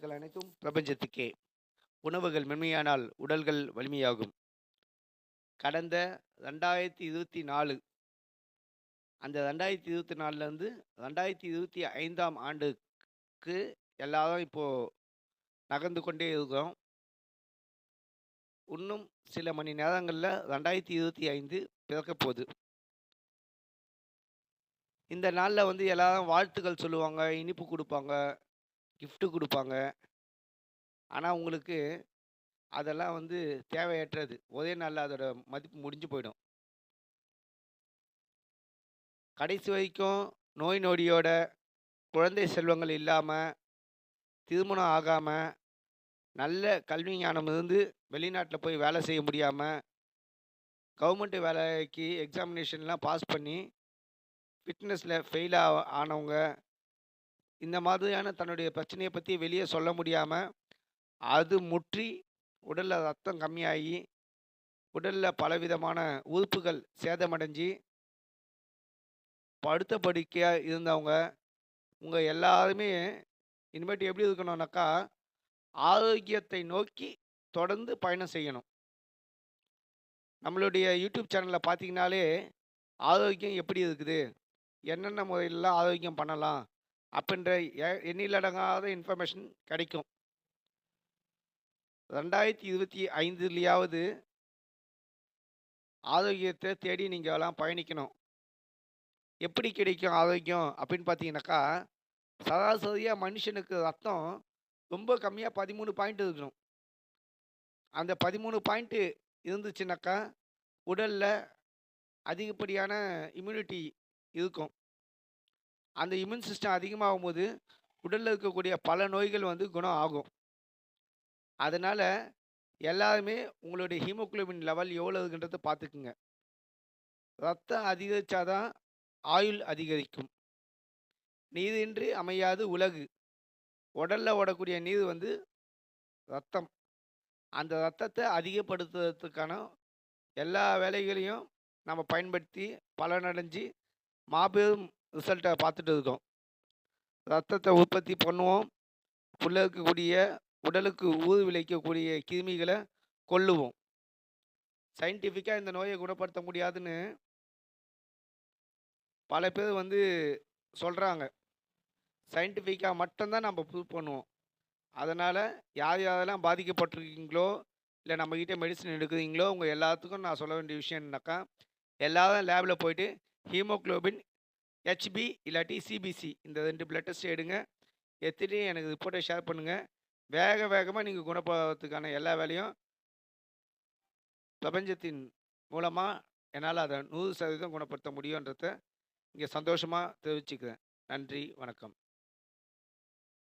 வாழ்த்துக்கள் அனைத்தும் பிரபஞ்சத்துக்கே. உணவுகள் மென்மையானால் உடல்கள் வலிமையாகும். கடந்த ரெண்டாயிரத்தி இருபத்தி நாலு அந்த ரெண்டாயிரத்தி இருபத்தி நாலுலேருந்து ரெண்டாயிரத்தி இருபத்தி ஐந்தாம் ஆண்டுக்கு எல்லாரும் இப்போது நகர்ந்து கொண்டே இருக்கிறோம். இன்னும் சில மணி நேரங்களில் ரெண்டாயிரத்தி இருபத்தி ஐந்து பிறக்க போகுது இந்த நாளில் வந்து எல்லாரும் வாழ்த்துக்கள் சொல்லுவாங்க இனிப்பு கொடுப்பாங்க கிஃப்ட்டு கொடுப்பாங்க. ஆனால் உங்களுக்கு அதெல்லாம் வந்து தேவையற்றது. ஒரே நாளில் அதோட மதிப்பு முடிஞ்சு போயிடும். கடைசி வரைக்கும் நோய் நொடியோட குழந்தை செல்வங்கள் இல்லாமல் திருமணம் ஆகாமல் நல்ல கல்வி ஞானம் இருந்து வெளிநாட்டில் போய் வேலை செய்ய முடியாமல் கவர்மெண்ட் வேலைக்கு எக்ஸாமினேஷன்லாம் பாஸ் பண்ணி ஃபிட்னஸில் ஃபெயில் ஆனவங்க இந்த மாதிரியான தன்னுடைய பிரச்சனையை பற்றி வெளியே சொல்ல முடியாமல் அது முற்றி உடலில் ரத்தம் கம்மியாகி உடலில் பலவிதமான உறுப்புகள் சேதமடைஞ்சு படுத்த படுக்கையாக இருந்தவங்க உங்கள் எல்லாருமே இனிமேட்டு எப்படி இருக்கணும்னாக்கா ஆரோக்கியத்தை நோக்கி தொடர்ந்து பயணம் செய்யணும். நம்மளுடைய யூடியூப் சேனலில் பார்த்தீங்கனாலே ஆரோக்கியம் எப்படி இருக்குது? என்னென்ன முறையிலலாம் ஆரோக்கியம் பண்ணலாம்? அப்படின்ற எ- எண்ணிலடங்காத இன்ஃபர்மேஷன் கிடைக்கும். ரெண்டாயிரத்தி இருபத்தி ஐந்துலேயாவது ஆரோக்கியத்தை தேடி நீங்கள் எல்லாம் பயணிக்கணும். எப்படி கிடைக்கும் ஆரோக்கியம் அப்படின்னு பார்த்தீங்கன்னாக்கா சராசரியாக மனுஷனுக்கு ரத்தம் ரொம்ப கம்மியாக பதிமூணு பாயிண்ட் இருக்கணும். அந்த பதிமூணு பாயிண்ட்டு இருந்துச்சுனாக்கா உடலில் அதிகப்படியான இம்யூனிட்டி இருக்கும். அந்த இம்யூன் சிஸ்டம் அதிகமாகும் போது உடலில் இருக்கக்கூடிய பல நோய்கள் வந்து குணம் ஆகும். அதனால் எல்லாருமே உங்களுடைய ஹீமோகுளோபின் லெவல் எவ்வளோ இருக்குன்றதை பார்த்துக்குங்க. ரத்தம் அதிகரித்தாதான் ஆயுள் அதிகரிக்கும். நீரின்றி அமையாது உலகு. உடலில் ஓடக்கூடிய நீர் வந்து ரத்தம். அந்த ரத்தத்தை அதிகப்படுத்துறதுக்கான எல்லா வேலைகளையும் நம்ம பயன்படுத்தி பலனடைஞ்சு மாபெரும் ரிசல்ட்டை பார்த்துட்டு இருக்கோம். ரத்தத்தை உற்பத்தி பண்ணுவோம். உள்ள இருக்கக்கூடிய உடலுக்கு ஊறு விளைக்கக்கூடிய கிருமிகளை கொல்லுவோம். சயின்டிஃபிக்காக இந்த நோயை குணப்படுத்த முடியாதுன்னு பல பேர் வந்து சொல்கிறாங்க சயின்டிஃபிக்காக மட்டும்தான் நம்ம ப்ரூவ் பண்ணுவோம். அதனால் யார் யாரெல்லாம் பாதிக்கப்பட்டிருக்கீங்களோ இல்லை நம்மக்கிட்ட மெடிசன் எடுக்கிறீங்களோ உங்கள் எல்லாத்துக்கும் நான் சொல்ல வேண்டிய விஷயம் என்னக்கா எல்லாரும் லேபில் போயிட்டு ஹீமோகுளோபின் ஹெச்பி இல்லாட்டி சிபிசி இந்த ரெண்டு பிளட் டெஸ்ட் எடுங்க. எத்தனையும் எனக்கு ரிப்போர்ட்டை ஷேர் பண்ணுங்கள் வேக வேகமாக நீங்கள் குணப்படுறதுக்கான எல்லா வேலையும் பிரபஞ்சத்தின் மூலமாக என்னால் அதை நூறு சதவீதம் குணப்படுத்த முடியுன்றத இங்கே சந்தோஷமாக தெரிவிச்சுக்கிறேன். நன்றி வணக்கம்.